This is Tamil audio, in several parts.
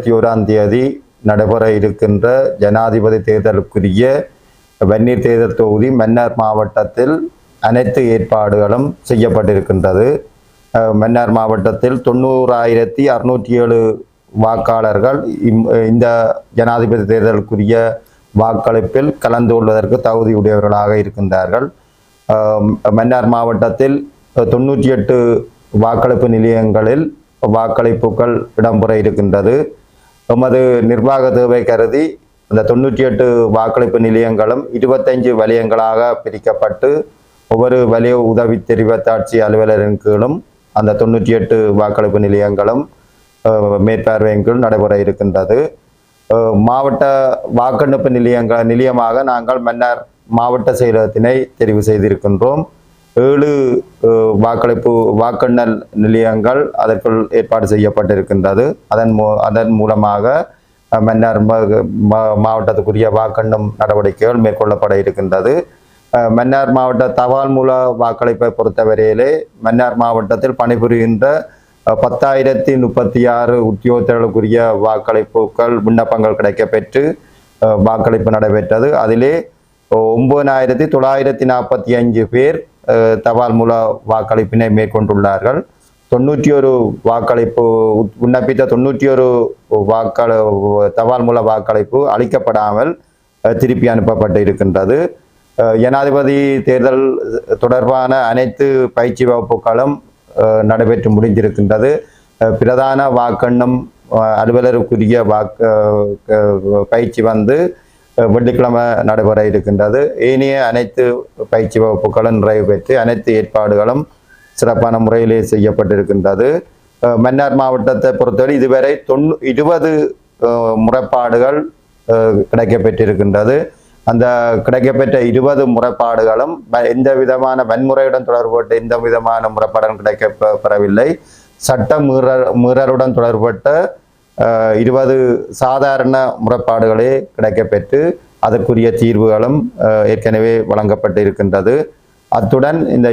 இருபத்தி ஓராம் தேதி நடைபெற இருக்கின்ற ஜனாதிபதி தேர்தலுக்குரிய வெந்நீர் தேர்தல் தொகுதி மன்னார் மாவட்டத்தில் அனைத்து ஏற்பாடுகளும் செய்யப்பட்டிருக்கின்றது. மன்னார் மாவட்டத்தில் தொண்ணூறாயிரத்தி அறுநூற்றி ஏழு வாக்காளர்கள் இம்- இந்த ஜனாதிபதி தேர்தலுக்குரிய வாக்களிப்பில் கலந்து கொள்வதற்கு தகுதியுடையவர்களாக இருக்கின்றார்கள். மன்னார் மாவட்டத்தில் தொண்ணூற்றி எட்டு வாக்களிப்பு நிலையங்களில் வாக்களிப்புகள் இடம்பெற இருக்கின்றது. எமது நிர்வாக தேவை கருதி அந்த தொண்ணூற்றி எட்டு வாக்களிப்பு நிலையங்களும் இருபத்தஞ்சு வலயங்களாக பிரிக்கப்பட்டு ஒவ்வொரு வலய உதவி தெரிவத்தாட்சி அலுவலரின் கீழும் அந்த தொண்ணூற்றி எட்டு வாக்களிப்பு நிலையங்களும் மேற்பார்வையின் கீழ் நடைபெற இருக்கின்றது. மாவட்ட வாக்கெடுப்பு நிலையங்கள் நிலையமாக நாங்கள் மன்னர் மாவட்ட செயலகத்தினை தெரிவு செய்திருக்கின்றோம். ஏழு வாக்களிப்பு வாக்கெண்ணல் நிலையங்கள் அதற்குள் ஏற்பாடு செய்யப்பட்டிருக்கின்றது. அதன் மூ அதன் மூலமாக மன்னார் மா- மாவட்டத்துக்குரிய வாக்கெண்ணும் நடவடிக்கைகள் மேற்கொள்ளப்பட இருக்கின்றது. மன்னார் மாவட்ட தபால் மூல வாக்களிப்பை பொறுத்தவரையிலே மன்னார் மாவட்டத்தில் பணிபுரிகின்ற பத்தாயிரத்தி முப்பத்தி ஆறு உத்தியோகத்தர்களுக்குரிய வாக்களிப்புகள் விண்ணப்பங்கள் கிடைக்கப்பெற்று வாக்களிப்பு நடைபெற்றது. அதிலே ஒன்பதாயிரத்தி தொள்ளாயிரத்தி நாற்பத்தி அஞ்சு பேர் தபால் மூல வாக்களிப்பினை மேற்கொண்டுள்ளார்கள். தொண்ணூற்றி ஒரு வாக்களிப்பு விண்ணப்பித்த தொண்ணூற்றி ஒரு வாக்கள தபால் மூல வாக்களிப்பு அளிக்கப்படாமல் திருப்பி அனுப்பப்பட்டு இருக்கின்றது. ஜனாதிபதி தேர்தல் தொடர்பான அனைத்து பயிற்சி வகுப்புகளும் நடைபெற்று முடிந்திருக்கின்றது. பிரதான வாக்கெண்ணும் அலுவலருக்குரிய வாக்கு பயிற்சி வந்து வெள்ளிக்கிழமை நடைபெற இருக்கின்றது. ஏனைய அனைத்து பயிற்சி வகுப்புகளும் நிறைவு பெற்று அனைத்து ஏற்பாடுகளும் சிறப்பான முறையிலே செய்யப்பட்டிருக்கின்றது. மன்னார் மாவட்டத்தை பொறுத்தவரை இதுவரை தொண்ணூ இருபது முறைப்பாடுகள் கிடைக்கப்பெற்றிருக்கின்றது. அந்த கிடைக்கப்பெற்ற இருபது முறைப்பாடுகளும் எந்த விதமான வன்முறையுடன் தொடர்பட்ட எந்த விதமான முறைப்பாடும் கிடைக்க பெறவில்லை சட்ட மீறல் மீறலுடன் தொடர்பட்ட இருபது சாதாரண முறைப்பாடுகளே கிடைக்கப்பெற்று அதற்குரிய தீர்வுகளும் ஏற்கனவே வழங்கப்பட்டு இருக்கின்றது அத்துடன் இந்த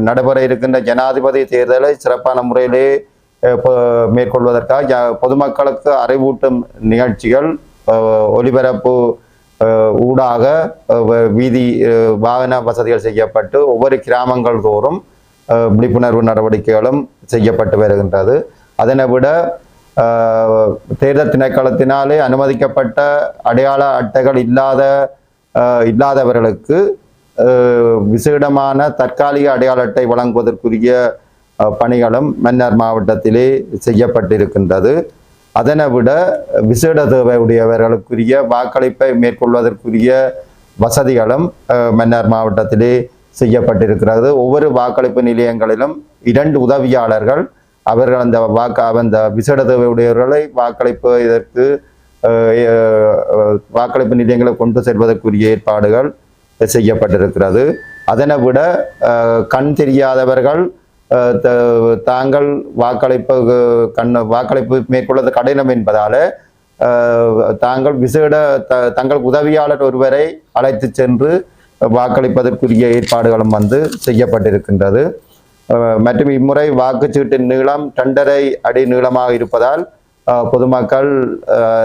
நடைபெற இருக்கின்ற ஜனாதிபதி தேர்தலை சிறப்பான முறையிலே மேற்கொள்வதற்காக பொதுமக்களுக்கு அறிவூட்டும் நிகழ்ச்சிகள் ஒலிபரப்பு ஊடாக வ- வீதி வாகன வசதிகள் செய்யப்பட்டு ஒவ்வொரு கிராமங்கள் தோறும் விழிப்புணர்வு நடவடிக்கைகளும் செய்யப்பட்டு வருகின்றது. அதனை விட தேர்தல் திணைக்களத்தினாலே அனுமதிக்கப்பட்ட அடையாள அட்டைகள் இல்லாத இல்லாதவர்களுக்கு விசேடமான தற்காலிக அடையாள அட்டை வழங்குவதற்குரிய பணிகளும் மன்னார் மாவட்டத்திலே செய்யப்பட்டிருக்கின்றது. அதனை விட விசேட தேவையுடையவர்களுக்குரிய வாக்களிப்பை மேற்கொள்வதற்குரிய வசதிகளும் மன்னார் மாவட்டத்திலே செய்யப்பட்டிருக்கிறது. ஒவ்வொரு வாக்களிப்பு நிலையங்களிலும் இரண்டு உதவியாளர்கள் அவர்கள் அந்த வாக்கு அந்த விசேட உடையவர்களை வாக்களிப்பு இதற்கு வாக்களிப்பு நிலையங்களை கொண்டு செல்வதற்குரிய ஏற்பாடுகள் செய்யப்பட்டிருக்கிறது. அதனை விட கண் தெரியாதவர்கள் த- தாங்கள் வாக்களிப்பு கண் வாக்களிப்பு மேற்கொள்வது கடினம் என்பதால் தாங்கள் விசேட த தங்கள் உதவியாளர் ஒருவரை அழைத்து சென்று வாக்களிப்பதற்குரிய ஏற்பாடுகளும் வந்து செய்யப்பட்டிருக்கின்றது. மற்றும் இம்முறை வாக்குச்சீட்டின் நீளம் ரெண்டரை அடி நீளமாக இருப்பதால் பொதுமக்கள்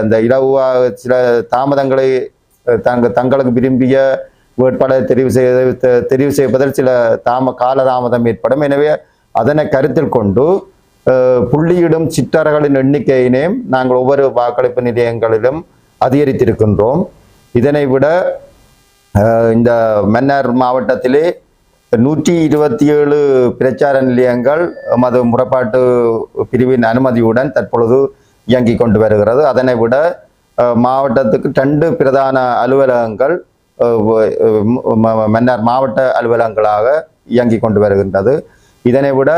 இந்த இலவாக சில தாமதங்களை தங்க தங்களுக்கு விரும்பிய வேட்பாளரை தெரிவு செய்ய தெ- தெரிவு செய்வதில் சில தாம காலதாமதம் ஏற்படும். எனவே அதனை கருத்தில் கொண்டு புள்ளியிடும் சிற்றறைகளின் எண்ணிக்கையினையும் நாங்கள் ஒவ்வொரு வாக்களிப்பு நிலையங்களிலும் அதிகரித்திருக்கின்றோம். இதனை விட இந்த மன்னார் மாவட்டத்திலே நூற்றி இருபத்தி ஏழு பிரச்சார நிலையங்கள் மது முறைப்பாட்டு பிரிவின் அனுமதியுடன் தற்பொழுது இயங்கி கொண்டு வருகிறது. அதனை விட மாவட்டத்துக்கு ரெண்டு பிரதான அலுவலகங்கள் மன்னர் மன்னார் மாவட்ட அலுவலகங்களாக இயங்கி கொண்டு வருகின்றது. இதனை விட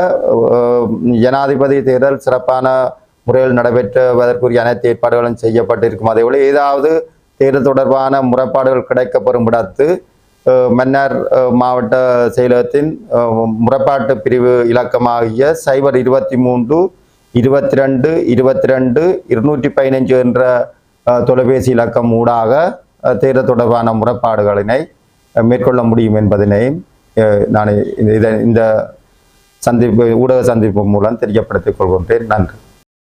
ஜனாதிபதி தேர்தல் சிறப்பான முறையில் நடைபெற்றுவதற்குரிய அனைத்து ஏற்பாடுகளும் செய்யப்பட்டிருக்கும். அதே போல ஏதாவது தேர்தல் தொடர்பான முறைப்பாடுகள் கிடைக்கப்பெறும் இடத்து மன்னார் மாவட்ட செயலகத்தின் முறைப்பாட்டு பிரிவு இலக்கமாகிய சைபர் இருபத்தி மூன்று இருபத்தி ரெண்டு இருபத்தி ரெண்டு இருநூற்றி பதினைஞ்சு என்ற தொலைபேசி இலக்கம் ஊடாக தேர்தல் தொடர்பான முறைப்பாடுகளினை மேற்கொள்ள முடியும் என்பதனையும் நான் இதை இந்த சந்திப்பு ஊடக சந்திப்பு மூலம் தெரியப்படுத்திக் கொள்கின்றேன். நன்றி.